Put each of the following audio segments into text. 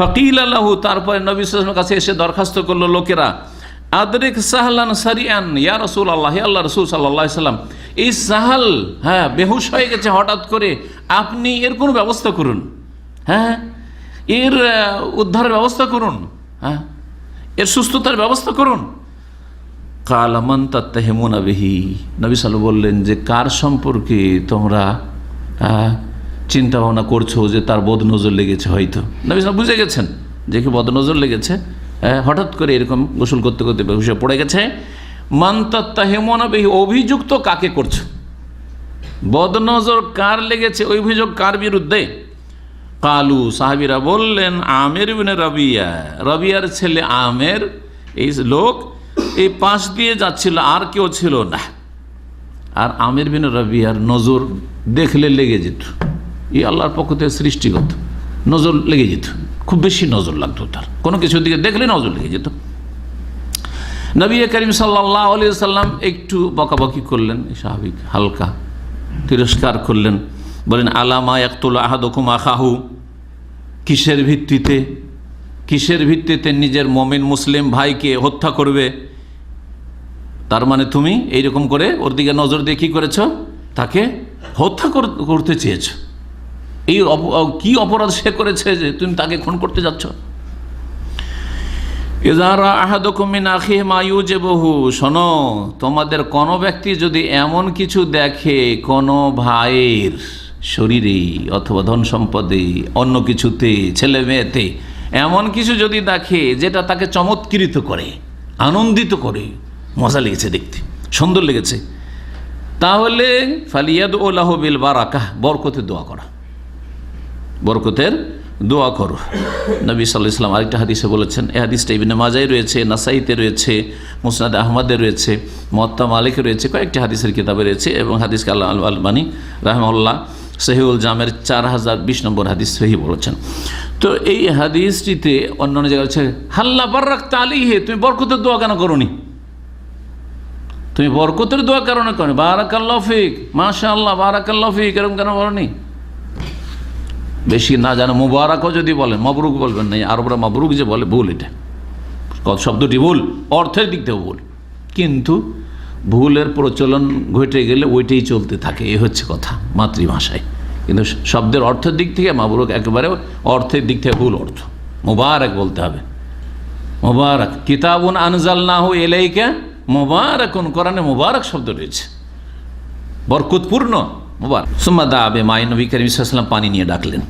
ফকিল আল্লাহু তারপরে নবী সাল্লামের কাছে এসে দরখাস্ত করল লোকেরা, আদরিক সাহলান সারিয়ান, ইয়া রসুল আল্লাহ আল্লাহ রসুল সাল্লাহ সাল্লাম এই সাহাল হ্যাঁ বেহুশ হয়ে গেছে হঠাৎ করে, আপনি এর কোনো ব্যবস্থা করুন হ্যাঁ এর উদ্ধারের ব্যবস্থা করুন হ্যাঁ এর সুস্থতার ব্যবস্থা করুন। কালামান তাত্তাহেমুন আবিহি নবী সাল বললেন যে, কার সম্পর্কে তোমরা চিন্তা ভাবনা করছ যে তার বদ নজর লেগেছে হয়তো। নবী সাল বুঝে গেছেন যে কি বদ নজর লেগেছে। আহ, হঠাৎ করে এরকম গোসল করতে করতে বেহুশে পড়ে গেছে। মান তাত্তাহেমুন আবিহি অভিযুক্ত কাকে করছ? বদনজর কার লেগেছে অভিযোগ কার বিরুদ্ধে? কালু সাহাবিরা বললেন আমের বিনে রবিয়া। রবিয়ার ছেলে আমের এই লোক এই পাশ দিয়ে যাচ্ছিল আর কেউ ছিল না। আর আমের বিন রবিয়ার নজর দেখলে লেগে যেত। এই আল্লাহর পক্ষ থেকে সৃষ্টিগত। নজর লেগে যেত। খুব বেশি নজর লাগতো তার। কোনো কিছুর দিকে দেখলে নজর লেগে যেত। নবী করিম সাল্লাহ আলি সাল্লাম একটু বকাবকি করলেন, স্বাভাবিক, হালকা তিরস্কার করলেন। বলেন আলামা একতুল আহাদকুম আখাহু? কিসের ভিত্তিতে? কিসের ভিত্তিতে নিজের মমিন মুসলিম ভাইকে হত্যা করবে? তার মানে তুমি এইরকম করে ওর দিকে নজর দিয়ে কী করেছ? তাকে হত্যা কর- করতে চেয়েছ। এই কি অপরাধ সে করেছে যে তুমি তাকে খুন করতে যাচ্ছ? তোমাদের কোনো ব্যক্তি যদি এমন কিছু দেখে, কোনো ভাইয়ের শরীরে অথবা ধন সম্পদে, অন্য কিছুতে, ছেলে মেয়েতে, এমন কিছু যদি দেখে, যেটা তাকে চমৎকৃত করে, আনন্দিত করে, মজা লেগেছে দেখতে, সুন্দর লেগেছে, তাহলে ফালিয়াদ ওলাহ বিল বারাকাহ, বরকতে দোয়া করা। বরকতের দোয়া করো। নবী সাল্লাহ ইসলাম আরেকটা হাদিসে বলেছেন এই হাদিসটা ইবিনে মাজাই রয়েছে, নাসাইতে রয়েছে, মুসনাদ আহমদে রয়েছে মত্তা মালিকে রয়েছে, কয়েকটি হাদিসের কিতাবে রয়েছে এবং হাদিস আল্লাহ আল আলবানী রাহমউল্লাহ সহিউল জামের চার হাজার বিশ নম্বর হাদিস সহি বলেছেন। তো এই হাদিসটিতে অন্যান্য জায়গায় হচ্ছে হাল্লা বার্রাক তালি হে তুমি বরকতের দোয়া কেন করনি? তুমি বরকতের দোয়া কারণে করনি? বারাকাল্লাহ ফিক মাশা আল্লাহ বারাকাল্লাহ ফিক, এরকম কেন বলনি? বেশি না জানো, মুবারকও যদি বলেন, মবরুক বলবেন না আরবরা মবরুক যে বলে, ভুল এটা। শব্দটি ভুল, অর্থের দিক থেকেও ভুল। কিন্তু ভুলের প্রচলন ঘটে গেলে ওইটাই চলতে থাকে, এ হচ্ছে কথা মাতৃভাষায়। কিন্তু শব্দের অর্থের দিক থেকে মাবরুক একেবারে অর্থের দিক থেকে ভুল অর্থ। মুবারক বলতে হবে। মুবারক, কিতাবুন আনজাল না হো এলাইকা কোন কোরআনে মুবারক শব্দ রয়েছে। বরকতপূর্ণ। মুবার সুম্মা দা আবে মাই নবী করিম সাল্লাম পানি নিয়ে ডাকলেন।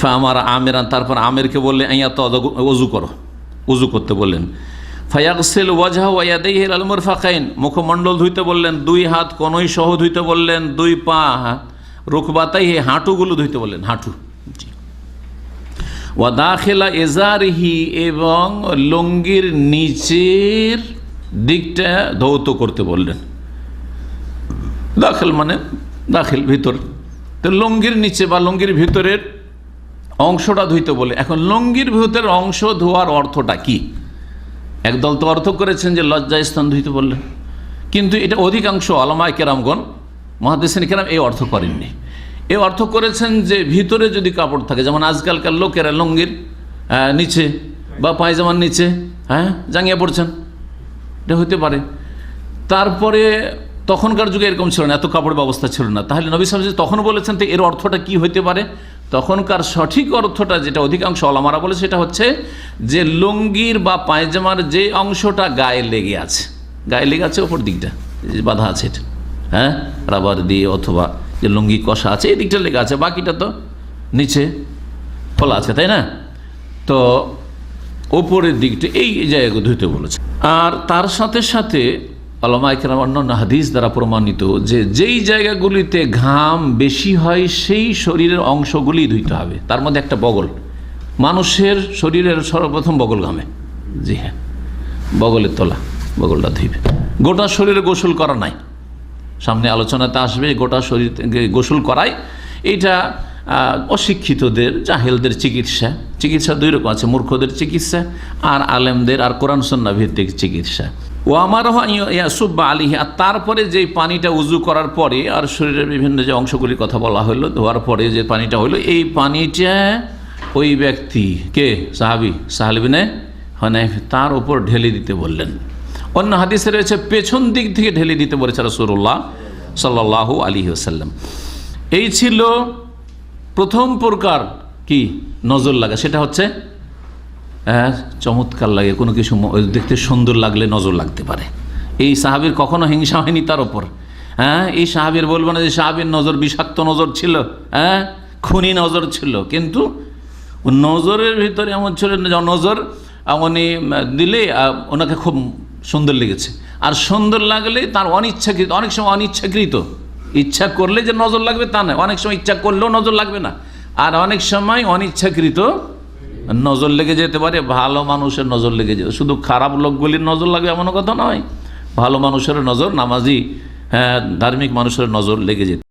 ফা আমার আমেরান, তারপর আমেরকে বললেন, আইয়া তো অজু করো। উজু করতে বললেন। ফায়াকসেল ওয়াজহা ওয়াইয়াদেই হেল আলমর ফাঁকাইন মুখমণ্ডল ধুইতে বললেন, দুই হাত কনই সহ ধুইতে বললেন, দুই পা রুকবাতাই হে হাঁটুগুলো ধুইতে বললেন, হাঁটু। ওয়া দাখেলা এজারহি এবং লঙ্গির নিচের দিকটা ধৌত করতে বললেন। দাখিল মানে দাখিল, ভিতর। তো লঙ্গির নিচে বা লঙ্গির ভিতরের অংশটা ধুইতে বলে। এখন লঙ্গির ভিতরের অংশ ধোয়ার অর্থটা কি? একদল তো অর্থ করেছেন যে লজ্জা স্থান ধুইতে বললেন কিন্তু এটা অধিকাংশ আলমায় কেরামগণ মহাদেশিন কেরাম এই অর্থ করেননি। এই অর্থ করেছেন যে ভিতরে যদি কাপড় থাকে, যেমন আজকালকার লোকেরা লঙ্গির নিচে বা পায়জামার নিচে হ্যাঁ জাঙ্গিয়ে পড়ছেন। এটা হতে পারে। তারপরে তখনকার যুগে এরকম ছিল না, এত কাপড় ব্যবস্থা ছিল না। তাহলে নবী সাহেব তখন বলেছেন তো এর অর্থটা কি হতে পারে? তখনকার সঠিক অর্থটা যেটা অধিকাংশ অলামারা বলে সেটা হচ্ছে যে লুঙ্গির বা পায়জামার যে অংশটা গায়ে লেগে আছে, গায়ে লেগে আছে ওপর দিকটা বাধা আছে এটা। হ্যাঁ? রাবার দিয়ে অথবা যে লুঙ্গি কষা আছে, এই দিকটা লেগে আছে, বাকিটা তো নিচে খোলা আছে, তাই না? তো ওপরের দিকটা এই জায়গাগুলো ধুতে বলেছে। আর তার সাথে সাথে আলমা একরাম অন্যান্য হাদিস দ্বারা প্রমাণিত যে যেই জায়গাগুলিতে ঘাম বেশি হয়, সেই শরীরের অংশগুলি ধুইতে হবে। তার মধ্যে একটা বগল। মানুষের শরীরের সর্বপ্রথম বগল ঘামে। জি হ্যাঁ বগলের তলা, বগলটা ধুইবে। গোটা শরীরে গোসল করা নাই। সামনে আলোচনাতে আসবে, গোটা শরীর গোসল করাই। এটা অশিক্ষিতদের, জাহেলদের চিকিৎসা। চিকিৎসা দুই রকম আছে, মূর্খদের চিকিৎসা আর আলেমদের আর কোরআন সন্না ভিত্তিক চিকিৎসা। ও আমার সুব্বা আলিহি আর তারপরে যে পানিটা উজু করার পরে, আর শরীরের বিভিন্ন যে অংশগুলির কথা বলা হলো ধোয়ার পরে যে পানিটা হলো এই পানিটা ওই ব্যক্তি, কে? সাহাবি সাহালবিনে হনাইফ, তার উপর ঢেলে দিতে বললেন। অন্য হাদিসে রয়েছে, পেছন দিক থেকে ঢেলে দিতে বলেছে রসুল্লাহ সাল্লাহ আলী আসাল্লাম এই ছিল প্রথম প্রকার কি? নজর লাগা, সেটা হচ্ছে চমৎকার লাগে, কোনো কিছু দেখতে সুন্দর লাগলে নজর লাগতে পারে। এই সাহাবির কখনো হিংসা হয়নি তার ওপর হ্যাঁ এই সাহাবির বলব না যে সাহাবির নজর বিষাক্ত নজর ছিল হ্যাঁ খুনি নজর ছিল, কিন্তু নজরের ভিতরে এমন ছিল নজর উনি দিলে ওনাকে খুব সুন্দর লেগেছে। আর সুন্দর লাগলে তার অনিচ্ছাকৃত, অনেক সময় অনিচ্ছাকৃত। ইচ্ছা করলে যে নজর লাগবে তা নয়, অনেক সময় ইচ্ছা করলেও নজর লাগবে না। আর অনেক সময় অনিচ্ছাকৃত নজর লেগে যেতে পারে, ভালো মানুষের নজর লেগে যেতে শুধু খারাপ লোকগুলির নজর লাগবে এমন কথা নয়, ভালো মানুষের নজর, নামাজি হ্যাঁ ধার্মিক মানুষের নজর লেগে যেতে